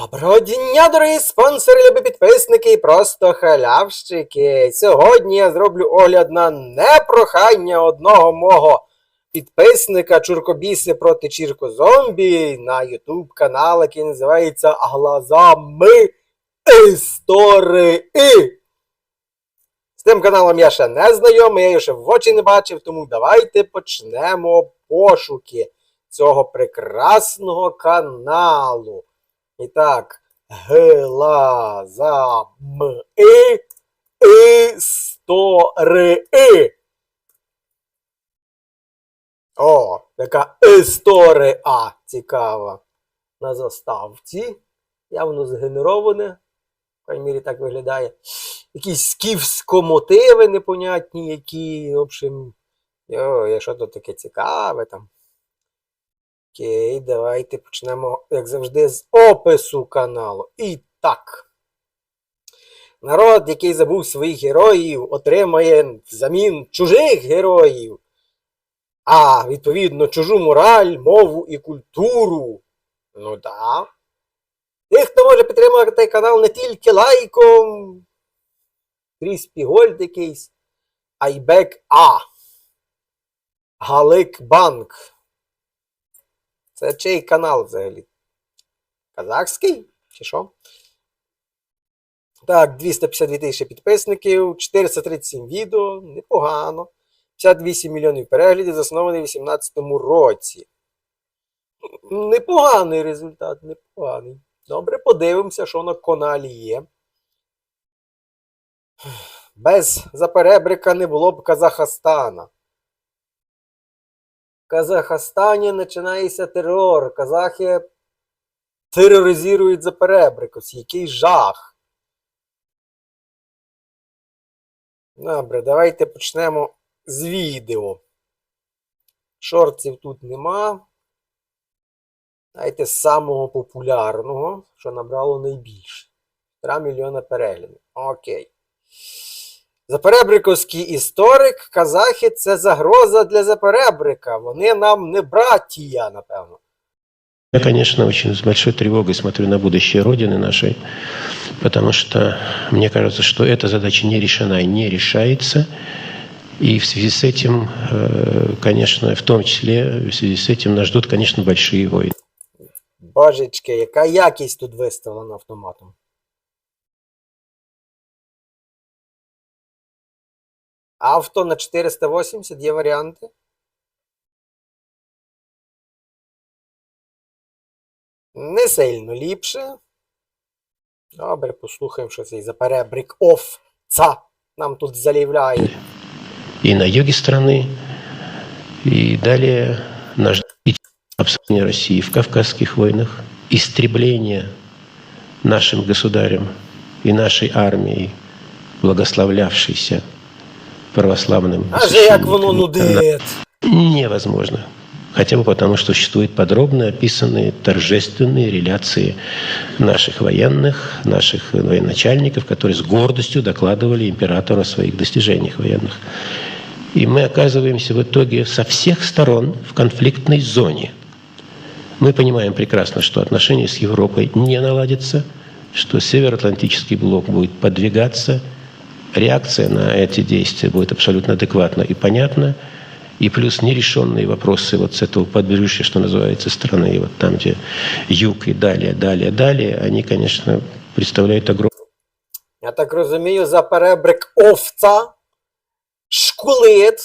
Доброго дня, дорогі спонсори, любі підписники і просто халявщики. Сьогодні я зроблю огляд на непрохання одного мого підписника Чуркобіси проти Чіркозомбі на YouTube канал, який називається Глазами Історії. З тим каналом я ще не знайомий, я його ще в очі не бачив, тому давайте почнемо пошуки цього прекрасного каналу. І так, глазами історії. О, яка історія цікава. На заставці. Явно згенероване. В крайній мірі так виглядає. Якісь скіфсько-мотиви непонятні, які, в общем, йо, що тут таке цікаве там. Окей, давайте почнемо, як завжди, з опису каналу. І так. Народ, який забув своїх героїв, отримає взамін чужих героїв. А, відповідно, чужу мораль, мову і культуру. Ну да. Тих, хто може підтримати канал не тільки лайком, Кріспі Гольд якийсь, Айбек А. Галик Банк. Це чий канал взагалі? Казахський? Чи що? Так, 252 тисячі підписників, 437 відео, непогано. 58 мільйонів переглядів, заснований у 2018 році. Непоганий результат, непоганий. Добре, подивимося, що на каналі є. Без заперебрика не було б Казахстана. Казахстані починається терор. Казахи тероризують за перебрикос. Який жах. Добре, давайте почнемо з відео. Шортів тут нема. Давайте з самого популярного, що набрало найбільше. 3 мільйона переглядів. Окей. Заперебриковський історик, казахи це загроза для Заперебрика. Вони нам не братія, напевно. Я, конечно, очень с большой тревогой смотрю на будущее Родины нашей, потому что мне кажется, что эта задача не решена и не решается. И в связи с этим, э, конечно, в том числе, в связи с этим нас ждут, конечно, большие войны. Божечки, яка якість тут виставлена автоматом. Авто на 480 є варіанти. Не сильно ліпше. Добре, послухаємо, що цей заперебрик овца нам тут залівляє. И на юге страны, далее нас ждет обсуждение России в Кавказских войнах, истребление нашим государем и нашей армией, благословлявшейся православным Аже як воно нудить. невозможно. Хотя бы потому, что существуют подробно описанные торжественные реляции наших военных, наших военачальников, которые с гордостью докладывали императору о своих достижениях военных. И мы оказываемся в итоге со всех сторон в конфликтной зоне. Мы понимаем прекрасно, что отношения с Европой не наладятся, что Североатлантический блок будет подвигаться, реакция на эти действия будет абсолютно адекватна и понятна, и плюс нерешенные вопросы вот с этого подбережья, что называется, страны, и вот там, где юг и далее, далее, далее, они, конечно, представляют огромную Я так розумію, за перебрик овца шкулит,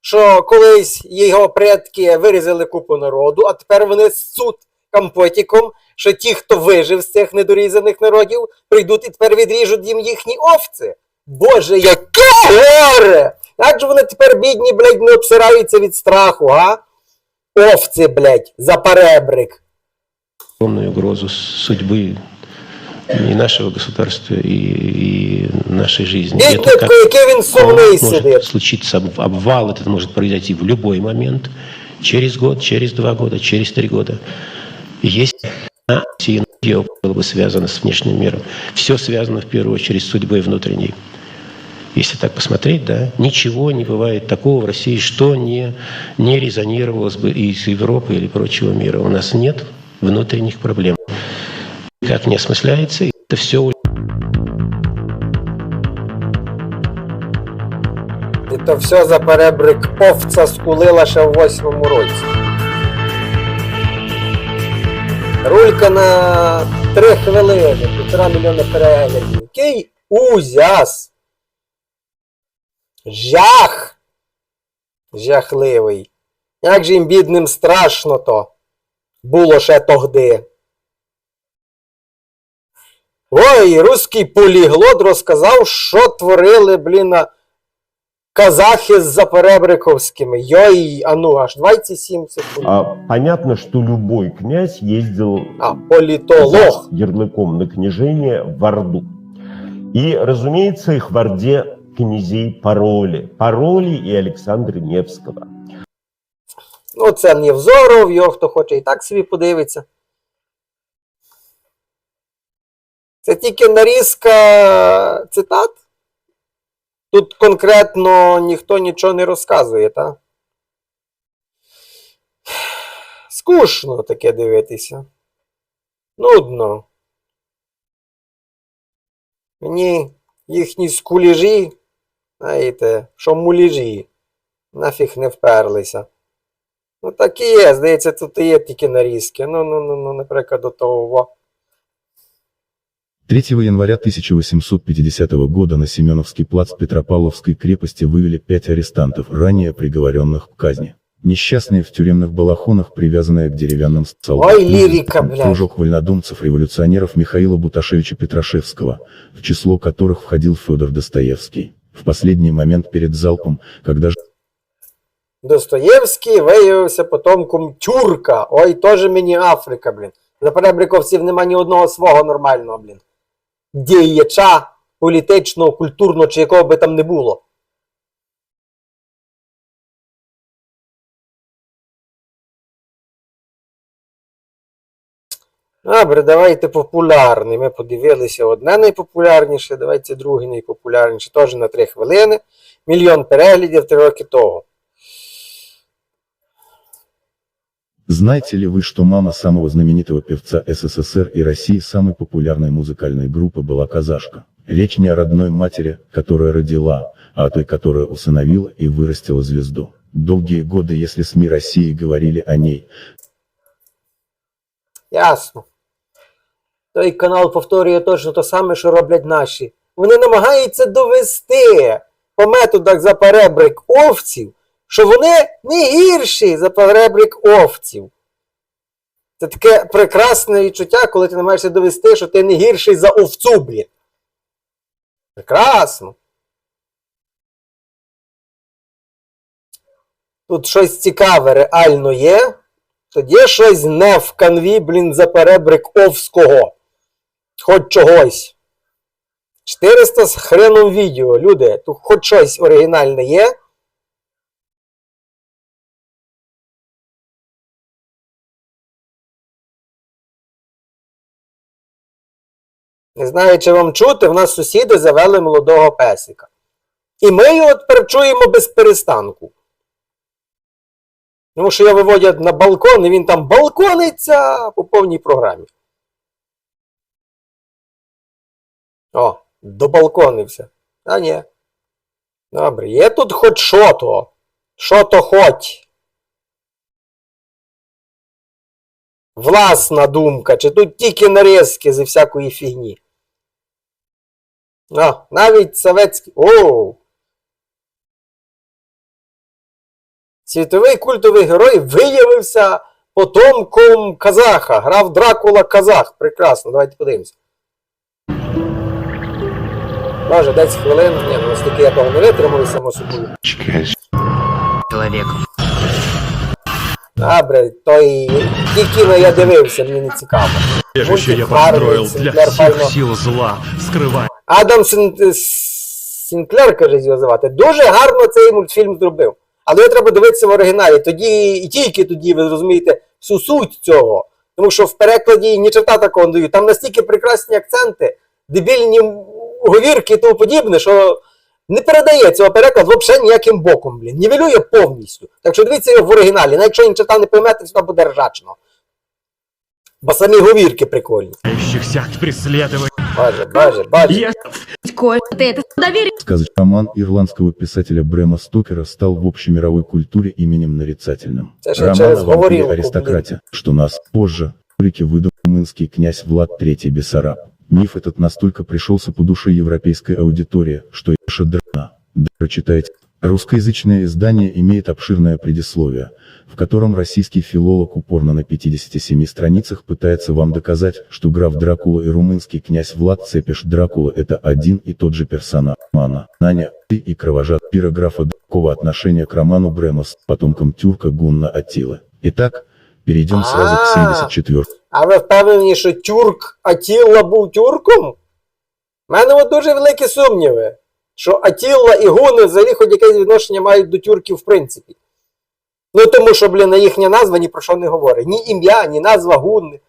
що колись його предки вирізали купу народу, а тепер вони суд компотіком, що ті, хто вижив з цих недорізаних народів, прийдуть і тепер відріжуть їм їхні овці. Боже, яке горе! Як же вони тепер, бідні, блядь, не обсираються від страху, а? Овці, блядь, за перебрик. огромную угрозу судьбы и нашего государства, и, и нашей жизни. Это Біднятко, как який він сумний может сидить. случиться об- обвал, этот может произойти в любой момент, через год, через два года, через три года. Если Россия было бы связано с внешним миром, все связано в первую очередь с судьбой внутренней. Если так посмотреть, да, ничего не бывает такого в России, что не, не резонировалось бы из Европы или прочего мира. У нас нет внутренних проблем. никак не осмысляется. И это все І то все за перебрик овця скулила ще в восьмому році. Рулька на три хвилини, півтора мільйона переглядів. Який узяс! Жах! Жахливий. Як же їм бідним страшно то було ще тогди. Ой, руський поліглот розказав, що творили, блін, казахи з заперебриковськими. Йой, а ну аж 27 секунд. А, понятно, что любой князь ездил А, політолог. за ярлыком на княжение в Орду. И, разумеется, их в Орде князей пароли. Пароли и Александра Невского. Ну, це Невзоров, його хто хоче і так собі подивиться. Це тільки нарізка цитат. Тут конкретно ніхто нічого не розказує, так? Скучно таке дивитися. Нудно. Мені їхні скуліжі, знаєте, що муліжі, нафіг не вперлися. Ну так і є, здається, тут і є тільки нарізки. Ну, ну, ну, ну, наприклад, до того. во. 3 января 1850 года на Семеновский плац Петропавловской крепости вывели пять арестантов, ранее приговоренных к казни. Несчастные в тюремных балахонах, привязанные к деревянным столбам. Ой, лирика, блядь. Кружок вольнодумцев-революционеров Михаила Буташевича Петрашевского, в число которых входил Федор Достоевский. В последний момент перед залпом, когда Достоєвський виявився потомком тюрка. Ой, теж мені Африка, блін. За перебриковців нема ні одного свого нормального, блін. Діяча політичного, культурного чи якого би там не було. Добре, давайте популярний. Ми подивилися одне найпопулярніше, давайте друге найпопулярніше. Теж на 3 хвилини. Мільйон переглядів 3 роки того. Знаете ли вы, что мама самого знаменитого певца СССР и России самой популярной музыкальной группы была казашка? Речь не о родной матери, которая родила, а о той, которая усыновила и вырастила звезду. Долгие годы, если СМИ России говорили о ней, Ясно. Той канал повторює точно те саме, що роблять наші. Вони намагаються довести по методах за перебрик овців, що вони не гірші за перебрик овців. Це таке прекрасне відчуття, коли ти намагаєшся довести, що ти не гірший за овцю, блін. Прекрасно. Тут щось цікаве реально є. Тоді щось не в канві, блін, за перебрик Овського. Хоч чогось. 400 з хреном відео, люди. Тут хоч щось оригінальне є. Не знаю, чи вам чути, в нас сусіди завели молодого песика. І ми його тепер чуємо без перестанку. Тому що його виводять на балкон, і він там балкониться по повній програмі. О, добалконився. А ні. Добре, є тут хоч що то. Що то хоч. Власна думка, чи тут тільки нарізки зі всякої фігні. А, навіть советський. Оу! Світовий культовий герой виявився потомком казаха. Грав Дракула Казах. Прекрасно, давайте подивимося. Може, 10 хвилин. Ні, ну стільки я того не витримую, само собою. человеком. Добре, той ті кіно я дивився, мені не цікаво. Убежище я построил для всех сил зла, скрывая Адам Сін... Сінклер, каже, його звати. Дуже гарно цей мультфільм зробив. Але його треба дивитися в оригіналі. Тоді і тільки тоді ви зрозумієте всю суть цього. Тому що в перекладі ні черта такого не дають. Там настільки прекрасні акценти, дебільні говірки і тому подібне, що не передає цього переклад взагалі ніяким боком, блін. Нівелює повністю. Так що дивіться його в оригіналі. Навіть якщо ні черта не поймете, все буде ржачно. Бо самі говірки прикольні. сект преследовать. Боже, боже, боже. Я Кое ты это доверие. Сказочный роман ирландского писателя Брэма Стокера стал в общемировой культуре именем нарицательным. Это же Роман через о вампире говорилку, аристократе, что нас позже в Африке выдал румынский князь Влад III Бессараб. Миф этот настолько пришелся по душе европейской аудитории, что и. Да прочитайте. Русскоязычное издание имеет обширное предисловие, в котором российский филолог упорно на 57 страницах пытается вам доказать, что граф Дракула и румынский князь Влад Цепиш Дракула это один и тот же персонаж романа. Наня, ты и кровожад пирографа Дракова отношение к роману Бремос, потомкам тюрка Гунна Атилы. Итак, перейдем сразу к 74 А ви впевнені, що тюрк Атілла був тюрком? У мене от дуже великі сумніви, що Атілла і Гуни взагалі хоч якесь відношення мають до тюрків в принципі. Ну тому що, блін, їхня назва ні про що не говорить. Ні ім'я, ні назва Гунни.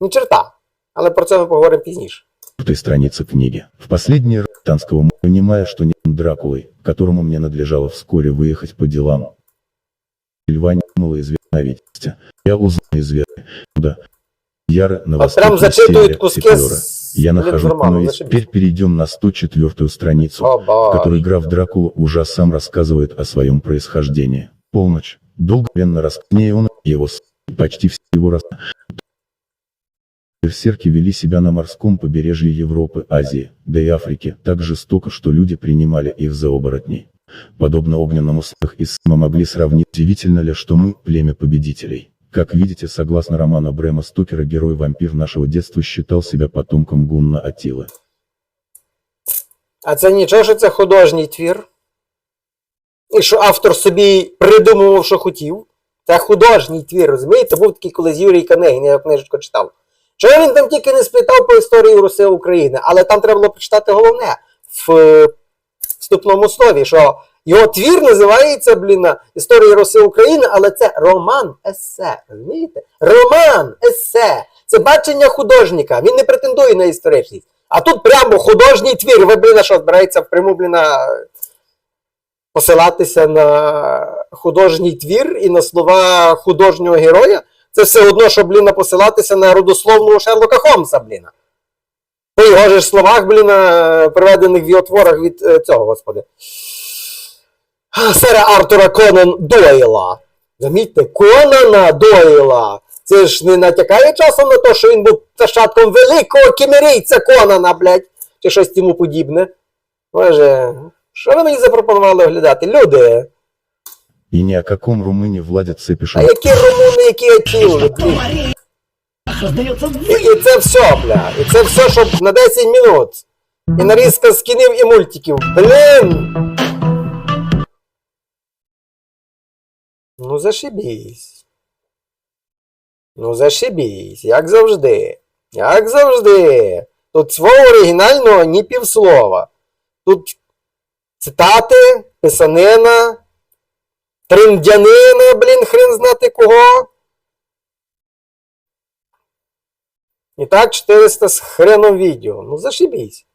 Ні черта. Але про це ми поговоримо пізніше. четвертой странице книги. В последний раз Танского, понимая, что не Дракулой, которому мне надлежало вскоре выехать по делам, Льва не было известно Витязте. Я узнал известно, куда. Яры на прям севере куски Я нормально, но и зашибись. теперь перейдем на 104 страницу, в которой граф Дракула уже сам рассказывает о своем происхождении. Полночь. Долговременно рассказнее он и его с- почти все его рас... Берсерки вели себя на морском побережье Европы, Азии, да и Африки, так жестоко, что люди принимали их за оборотней Подобно огненному смех и мы могли сравнить, удивительно ли, что мы – племя победителей. Как видите, согласно роману Брэма Стокера, герой-вампир нашего детства считал себя потомком Гунна Атилы. А це нічого, що це художній твір. І що автор собі придумував, що хотів. Це художній твір, розумієте? Був такий колись Юрій Канегін, я його книжечку читав. Що він там тільки не сплітав по історії Руси України, але там треба було прочитати головне в е, вступному слові, що його твір називається, блін, Історія Руси України, але це роман есе. Розумієте? Роман есе. Це бачення художника. Він не претендує на історичність. А тут прямо художній твір. Ви, блін, що збирається впряму, блін, посилатися на художній твір і на слова художнього героя. Це все одно, що, блін, посилатися на родословного Шерлока Холмса, блін. По його ж словах, блін, приведених в його творах від е, цього, господи. Сера Артура Конан Дойла. Замітьте, Конана Дойла. Це ж не натякає часом на те, що він був нащадком великого кімерійця Конана, блядь, чи щось йому подібне. Боже, що ви мені запропонували оглядати? Люди, И ни о каком Румыне Владе Цепишу а які румуни, які атіли, блін. І, і це все, бля. І це все, щоб на 10 минут. І нарізка скінів і мультиків. Блін. Ну зашибісь. Ну зашибісь, як завжди. Як завжди. Тут свого оригінального ні півслова. Тут цитати, писанина, триндянина, блін, хрен знати кого. І так 400 з хреном відео. Ну зашибісь.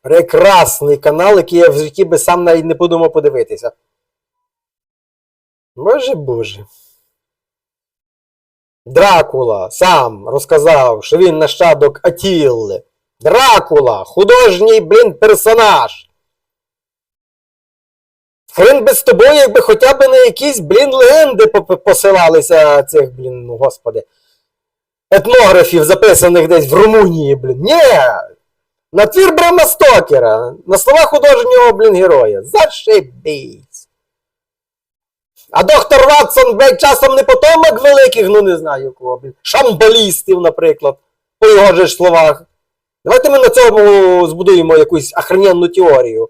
Прекрасний канал, який я в житті би сам навіть не подумав подивитися. Боже Боже. Дракула сам розказав, що він нащадок Атілли. Дракула, художній, блін, персонаж. Хрен би з тобою, якби хоча б на якісь, блін, легенди посилалися цих, блін, ну господи, етнографів, записаних десь в Румунії, блін. Ні! На твір Брема Стокера, на слова художнього, блін, героя. Зашибісь. А доктор Ватсон, блядь, часом не потомок великих, ну не знаю кого, блін. Шамбалістів, наприклад, по його ж словах. Давайте ми на цьому збудуємо якусь охрененну теорію.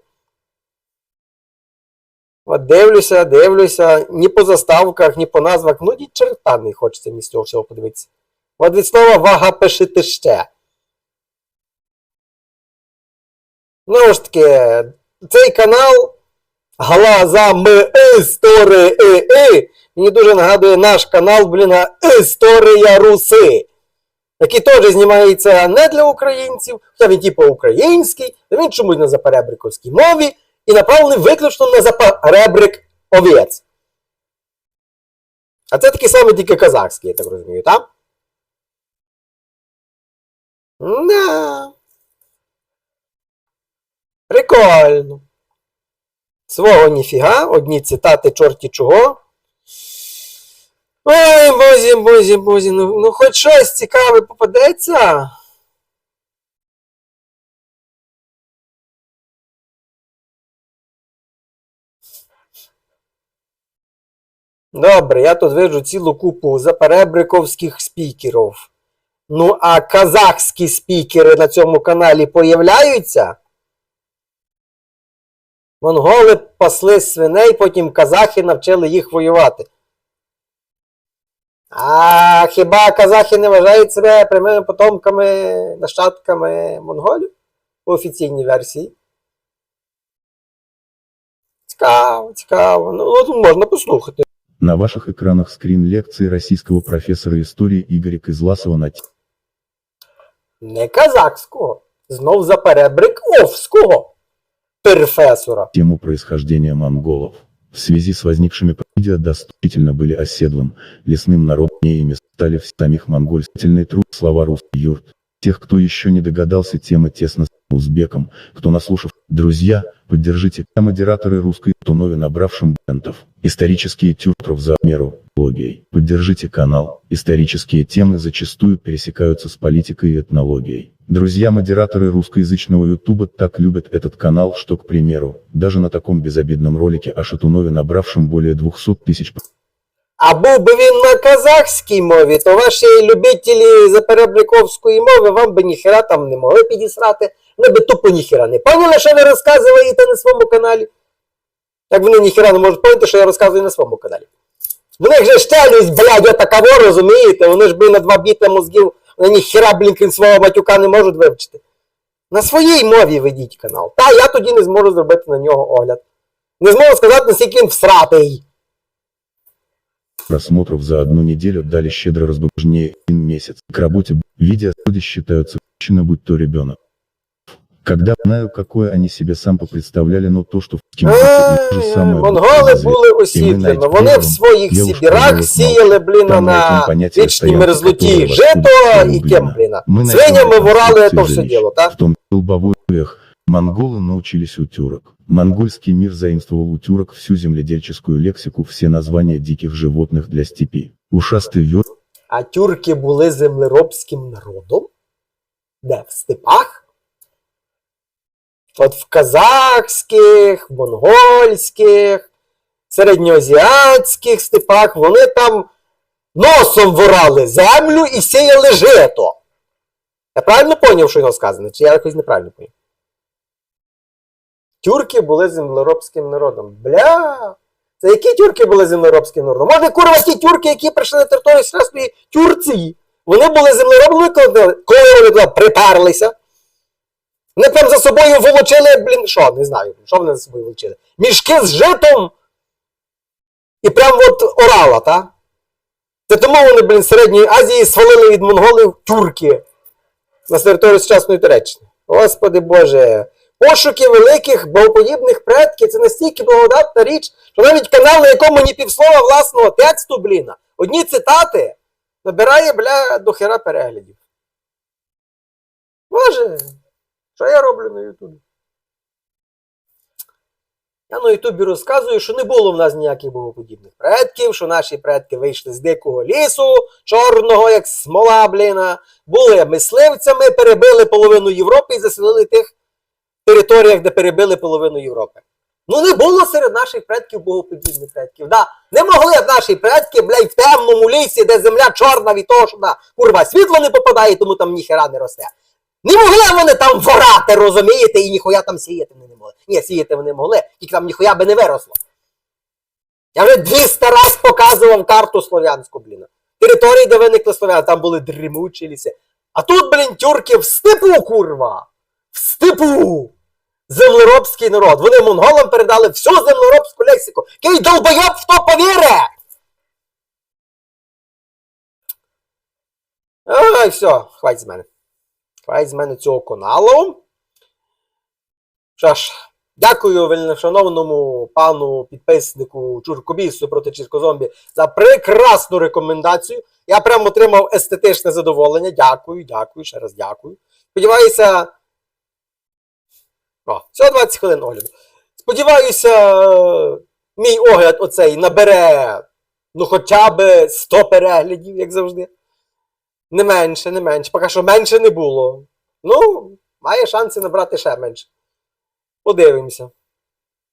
От дивлюся, дивлюся, ні по заставках, ні по назвах, ну ні черта не хочеться мені з цього всього подивитися. От від слова вага пишете ще. Знову ж таки, цей канал Глаза ми історії мені дуже нагадує наш канал, блін, Історія Руси. Який теж знімається не для українців, хоча він типу український, він чомусь на заперебриковській мові і направлений виключно на заперебрик овець. А це такий самий тільки казахський, я так розумію, так? Да. Прикольно. Свого ніфіга, одні цитати чорті чого. Ой, бозі, бозі, бозі, ну, ну хоч щось цікаве попадеться. Добре, я тут виджу цілу купу заперебриковських спікерів. Ну, а казахські спікери на цьому каналі появляються? Монголи пасли свиней, потім казахи навчили їх воювати. А хіба казахи не вважають себе прямими потомками, нащадками монголів по офіційній версії? Цікаво, цікаво. Ну, можна послухати. На ваших экранах скрин лекции российского профессора истории Игоря Кызласова на Не казахського, знов за перебриковського перфесора. тему происхождения монголов. В связи с возникшими доступительно были оседлым, лесным народнеями стали в самих монгольстительный труд слова русский юрт. Тех, кто еще не догадался, тема тесно с узбеком, кто наслушав. Друзья, поддержите модераторы русской тунове набравшим бентов. Исторические тюртров за меру, логией. Поддержите канал. Исторические темы зачастую пересекаются с политикой и этнологией. Друзья-модераторы русскоязычного ютуба так любят этот канал, что, к примеру, даже на таком безобидном ролике о Шатунове набравшем более 200 тысяч А був би він на казахській мові, то ваші любителі заперебриковської мови вам би ніхера там не могли підісрати, вони би тупо ніхера не поняли, що ви розказуєте на своєму каналі. Як вони ніхера не можуть поняти, що я розказую на своєму каналі. В них же щелюсть, блядь, отакаво, розумієте? Вони ж би на два біта мозгів, вони ніхера, блін, свого матюка не можуть вивчити. На своїй мові ведіть канал. Та я тоді не зможу зробити на нього огляд. Не зможу сказати, наскільки він всратий. Просмотров за одну неделю дали щедро разбужнее один месяц. К работе видео люди считаются на будь то ребенок. Когда знаю, какое они себе сам представляли, но то, что в кино то же самое. будет Монголи разве- були І ми освітлені. навіть Вони в віримо, своїх девушка сібірах живуть сіяли, блін, Там на этим понятие вічній стоянки, мерзлоті которого жито откуда і блина. кем, блін. Мы Свинями найдем ворали конструкции то все жилищ. діло, так? В том долбовой век монголы научились у тюрок. Монгольский мир заимствовал у тюрок всю земледельческую лексику, все названия диких животных для степи. Ушастый вер А тюрки були землеробським народом? Де? В степах? От в казахських, в монгольських, середньоазіатських степах вони там носом ворали землю і сіяли жито. Я правильно поняв, що його сказано? Чи я якось неправильно поняв? Тюрки були землеробським народом. Бля! Це які тюрки були землеробським народом? Може, курва, ті тюрки, які прийшли на територію Сучасної Тюрції, вони були землеробними, коли вони туди приперлися. Вони прям за собою волочили, блін, що, не знаю, що вони за собою волочили? Мішки з житом. І прям от орала, та? Це тому вони, блін, Середньої Азії свалили від монголів тюрки на територію сучасної Туреччини. Господи Боже. Пошуки великих богоподібних предків це настільки благодатна річ, що навіть канал, на якому ні півслова власного тексту, блін, одні цитати набирає, бля, до хера переглядів. Боже, що я роблю на Ютубі? Я на Ютубі розказую, що не було в нас ніяких богоподібних предків, що наші предки вийшли з дикого лісу, чорного, як смола, бліна, були мисливцями, перебили половину Європи і заселили тих територіях, де перебили половину Європи. Ну не було серед наших предків богоподібних предків. Да. Не могли б наші предки, блядь, в темному лісі, де земля чорна від того, що да, курва світло не попадає, тому там ніхера не росте. Не могли вони там ворати, розумієте, і ніхуя там сіяти вони не могли. Ні, сіяти вони могли, тільки там ніхуя би не виросло. Я вже 200 раз показував карту слов'янську, блін. Території, де виникли слов'яни, там були дрімучі ліси. А тут, блін, тюрки в степу, курва! В степу! Землеробський народ. Вони монголам передали всю землеробську лексику. Який долбойоб в то повіре! Ой, все, хватить з мене. Хватить з мене цього каналу. Що ж, Дякую вельмишановному пану підписнику Чуркобісу проти Чіркозомбі за прекрасну рекомендацію. Я прямо отримав естетичне задоволення. Дякую, дякую, ще раз дякую. Сподіваюся. О, всього 20 хвилин огляду. Сподіваюся, мій огляд оцей набере ну хоча б 100 переглядів, як завжди. Не менше, не менше. Поки що менше не було. Ну, має шанси набрати ще менше. Подивимося.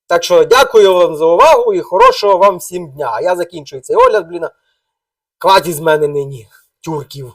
Так що дякую вам за увагу і хорошого вам всім дня. Я закінчую цей огляд, блін. Хватить з мене нині, тюрків.